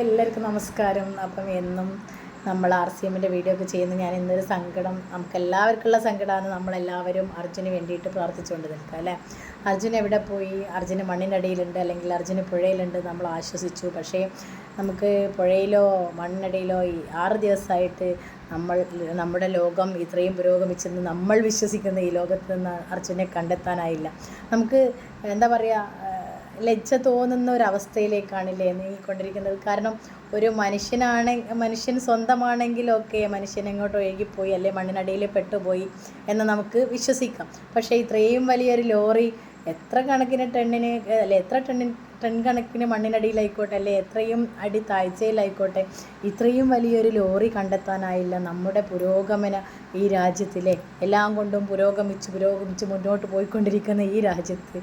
എല്ലാവർക്കും നമസ്കാരം. അപ്പം എന്നും നമ്മൾ ആർ സി എമ്മിന്റെ വീഡിയോ ഒക്കെ ചെയ്യുന്ന ഞാൻ ഇന്നൊരു സങ്കടം നമുക്ക് എല്ലാവർക്കുള്ള സങ്കടമാണ്. നമ്മളെല്ലാവരും അർജുന് വേണ്ടിയിട്ട് പ്രാർത്ഥിച്ചുകൊണ്ട് നിൽക്കുക അല്ലേ? അർജുൻ എവിടെ പോയി? അർജുന് മണ്ണിന്റെ അടിയിലുണ്ട് അല്ലെങ്കിൽ അർജുന് പുഴയിലുണ്ട് നമ്മൾ ആശ്വസിച്ചു. പക്ഷേ നമുക്ക് പുഴയിലോ മണ്ണിനടിയിലോ ഈ ആറ് ദിവസമായിട്ട് നമ്മൾ നമ്മുടെ ലോകം ഇത്രയും പുരോഗമിച്ചെന്ന് നമ്മൾ വിശ്വസിക്കുന്ന ഈ ലോകത്ത് നിന്ന് അർജുനെ കണ്ടെത്താനായില്ല. നമുക്ക് എന്താ പറയുക ലജ്ജ തോന്നുന്ന ഒരു അവസ്ഥയിലേക്കാണില്ലേ നീങ്ങിക്കൊണ്ടിരിക്കുന്നത്. കാരണം ഒരു മനുഷ്യനാണ് മനുഷ്യൻ സ്വന്തമാണെങ്കിലൊക്കെ മനുഷ്യൻ എങ്ങോട്ട് ഒഴുകിപ്പോയി അല്ലെ മണ്ണിനടിയിൽ പെട്ടുപോയി എന്ന് നമുക്ക് വിശ്വസിക്കാം. പക്ഷേ ഇത്രയും വലിയൊരു ലോറി എത്ര കണക്കിന് ടണ്ണിന് അല്ലെ എത്ര ടണ്ണിന് ടൺ കണക്കിന് മണ്ണിനടിയിലായിക്കോട്ടെ അല്ലെ എത്രയും അടി താഴ്ചയിലായിക്കോട്ടെ ഇത്രയും വലിയൊരു ലോറി കണ്ടെത്താനായില്ല നമ്മുടെ പുരോഗമന ഈ രാജ്യത്തിലെ. എല്ലാം കൊണ്ടും പുരോഗമിച്ച് പുരോഗമിച്ച് മുന്നോട്ട് പോയിക്കൊണ്ടിരിക്കുന്ന ഈ രാജ്യത്ത്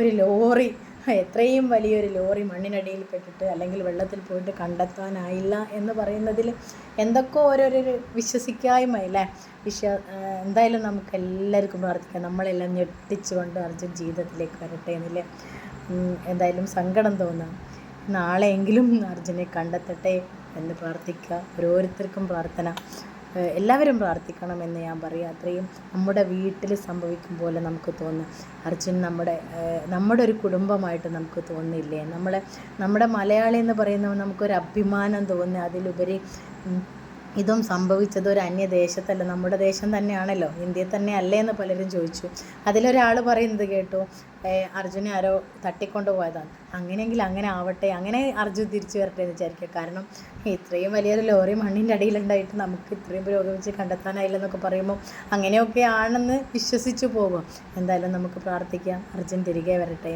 ഒരു ലോറി എത്രയും വലിയൊരു ലോറി മണ്ണിനടിയിൽ പെട്ടിട്ട് അല്ലെങ്കിൽ വെള്ളത്തിൽ പോയിട്ട് കണ്ടെത്താനായില്ല എന്ന് പറയുന്നതിൽ എന്തൊക്കെ ഓരോരോ വിശ്വസിക്കായ്മ അല്ലേ? വിശ്വ എന്തായാലും നമുക്ക് എല്ലാവർക്കും പ്രാർത്ഥിക്കാം. നമ്മളെല്ലാം ഞെട്ടിച്ചുകൊണ്ട് അർജുൻ ജീവിതത്തിലേക്ക് വരട്ടെ എന്നില്ലേ? എന്തായാലും സങ്കടം തോന്നാം. നാളെയെങ്കിലും അർജുനെ കണ്ടെത്തട്ടെ എന്ന് പ്രാർത്ഥിക്കുക. ഓരോരുത്തർക്കും പ്രാർത്ഥന. ഏഹ് പ്രാർത്ഥിക്കണം എന്ന് ഞാൻ പറയാം. അത്രയും നമ്മുടെ വീട്ടിൽ സംഭവിക്കും പോലെ നമുക്ക് തോന്നും. അർജുൻ നമ്മുടെ നമ്മുടെ ഒരു കുടുംബമായിട്ട് നമുക്ക് തോന്നില്ലേ? നമ്മളെ നമ്മുടെ മലയാളി എന്ന് പറയുന്നത് നമുക്കൊരു അഭിമാനം തോന്നുക അതിലുപരി ഇതും സംഭവിച്ചത് ഒരു അന്യദേശത്തല്ല നമ്മുടെ ദേശം തന്നെയാണല്ലോ ഇന്ത്യയിൽ തന്നെ അല്ലേ എന്ന് പലരും ചോദിച്ചു. അതിലൊരാൾ പറയുന്നത് കേട്ടു അർജുന ആരോ തട്ടിക്കൊണ്ട് പോയതാണ്. അങ്ങനെയെങ്കിൽ അങ്ങനെ ആവട്ടെ അങ്ങനെ അർജുൻ തിരിച്ചു വരട്ടെ എന്ന് വിചാരിക്കുക. കാരണം ഇത്രയും വലിയൊരു ലോറി മണ്ണിന്റെ അടിയിലുണ്ടായിട്ട് നമുക്ക് ഇത്രയും പുരോഗമിച്ച് കണ്ടെത്താനായില്ലെന്നൊക്കെ പറയുമ്പോൾ അങ്ങനെയൊക്കെ ആണെന്ന് വിശ്വസിച്ചു പോകും. എന്തായാലും നമുക്ക് പ്രാർത്ഥിക്കാം അർജുൻ തിരികെ വരട്ടെ